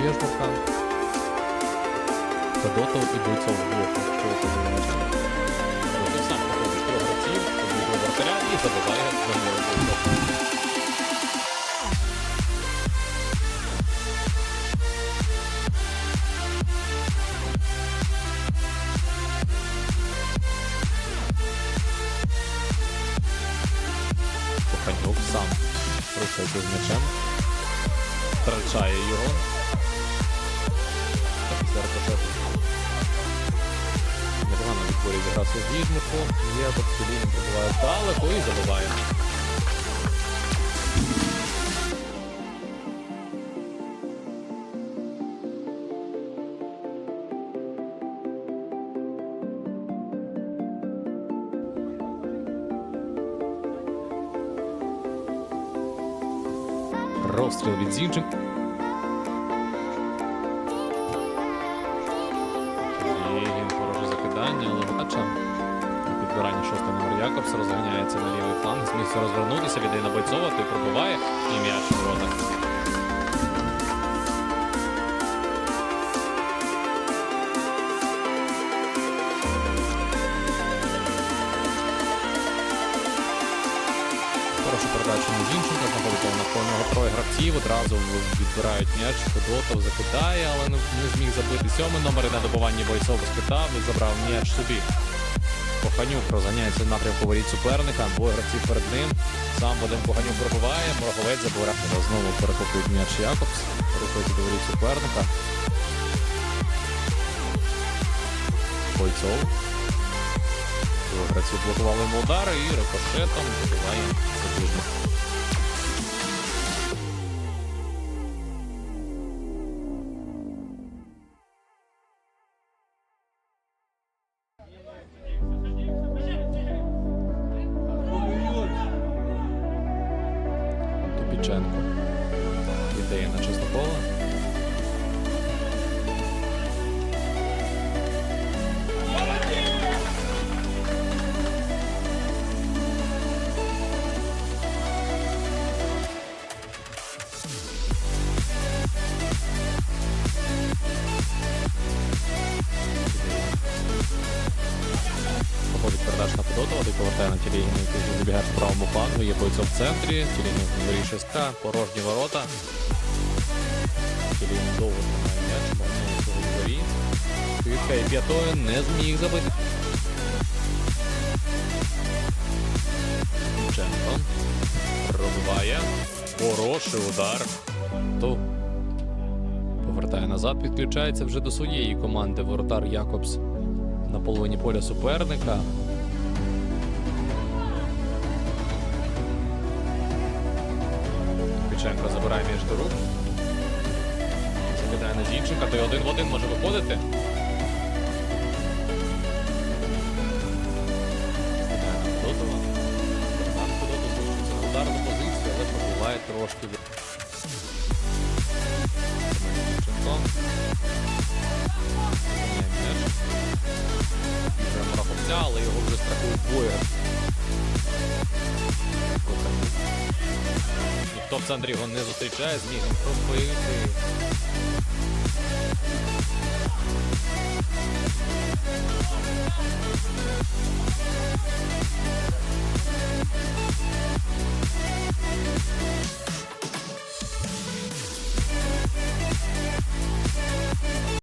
Сергія Федотов і Бойцов. Чого це за м'яч? Сам проходить трьох гравців, обігрує вратаря і забиває Данило Бойцов. Коханюк сам рухається з м'ячем. Втрачає його. Так, після рикошету. Непогано відтворює гра Сергій Дмитро. Є тут Селін пробуває далеко і забиває. Розстріл від Зінченка. Якобс розганяється на лівий фланг. Зміг розвернутися, віддає на Бойцова, той пробиває і м'яч у ворота. Хорошу передачу на Зінченка, знаходиться навколо троє гравців, одразу відбирають м'яч, Федотов закидає, але не, зміг забити сьомий номер на добуванні бойцов спитав і забрав м'яч собі. Коханюк розганяється напрямку воріт суперника, двоє гравців перед ним. Сам Вадим Коханюк пробиває, Мороховець забирає. Знову перехоплює м'яч Якобс, рухається до воріт суперника. Бойцов. Двоє гравців блокували йому удари і рикошетом забиває запіжно. Тупіченко. Віддає на Чеснокова. На повертає на Тілігіна, який забігає по правому флангу, є бойцов в центрі, Тілігін вирішує ска, порожні ворота. Тілігін довго тримає м'яч, бавляє свого дворі. Відкає п'ятою, не зміг забити. Ченко пробиває. Хороший удар. То повертає назад, підключається вже до своєї команди воротар Якобс на половині поля суперника. Піченко забирає між до рук. Закидає на Зінченка, той один в один може виходити. Закидає на Федотова. Федотов залишиться на ударну позицію, але пробуває трошки. Ніхто його не зустрічає, зміг пробити.